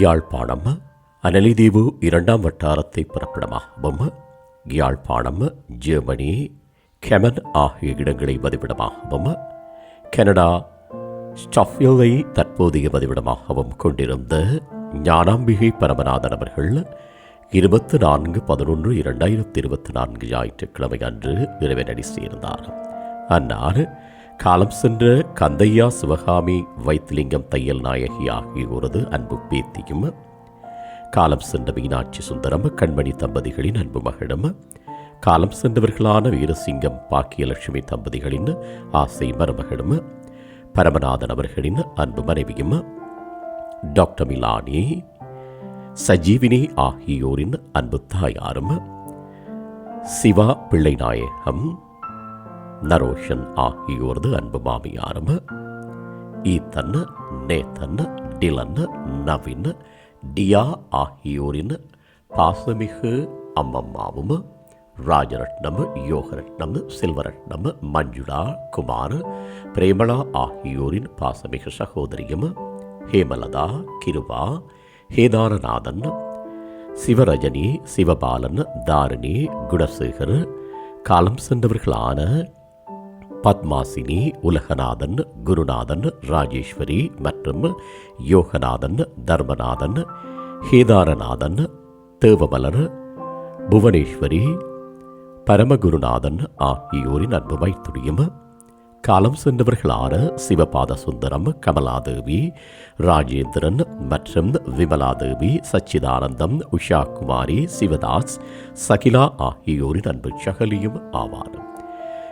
யாழ்ப்பாணம் அனலிதீவு இரண்டாம் வட்டாரத்தை பிறப்பிடமாகவும் யாழ்ப்பாணம் ஜெர்மனி கெமன் ஆகிய இடங்களை பதிவிடமாகவும் கனடா ஸ்டஃபியலை தற்போதைய பதிவிடமாகவும் கொண்டிருந்த ஞானாம்பிகை பரமநாதன் அவர்கள் இருபத்தி நான்கு பதினொன்று இரண்டாயிரத்தி இருபத்தி நான்கு ஞாயிற்றுக்கிழமை அன்று இறைவனடி சேர்ந்தார். அன்னார் காலம் சென்ற கந்தையா சிவகாமி வைத்திலிங்கம் தையல் நாயகி ஆகியோரது அன்பு பேத்தியும் காலம் சென்ற மீனாட்சி சுந்தரம் கண்மணி தம்பதிகளின் அன்பு மகனும் காலம் சென்றவர்களான வீரசிங்கம் பாக்கியலட்சுமி தம்பதிகளின் ஆசை மருமகனும் பரமநாதன் அவர்களின் அன்பு மனைவியும் டாக்டர் மிலானி சஜீவினி ஆகியோரின் அன்பு தாயாரும் சிவா பிள்ளைநாயகம் நரோஷன் ஆகியோரது அன்பு மாமியாரும் ஈத்தன்னு நேத்தன்னு டிலன்னு நவின்னு டியா ஆகியோரின் பாசமிகு அம்மம்மாவும் ராஜரட்னம் யோகரட்னம் செல்வரட்னம் மஞ்சுளா குமார் பிரேமளா ஆகியோரின் பாசமிகு சகோதரியும் ஹேமலதா கிருபா ஹேதாரநாதன் சிவரஜனி சிவபாலன் தாரிணி குணசேகர் காலம் சென்றவர்களான பத்மாசினி உலகநாதன் குருநாதன் ராஜேஸ்வரி மற்றும் யோகநாதன் தர்மநாதன் ஹேதாரநாதன் தேவமலர் புவனேஸ்வரி பரமகுருநாதன் ஆகியோரின் அன்பு மைத்துரியும் காலம் சென்றவர்களான சிவபாத சுந்தரம் கமலாதேவி ராஜேந்திரன் மற்றும் விமலாதேவி சச்சிதானந்தம் உஷாகுமாரி சிவதாஸ் சகிலா ஆகியோரின் அன்பு சகலியும் ஆவார்.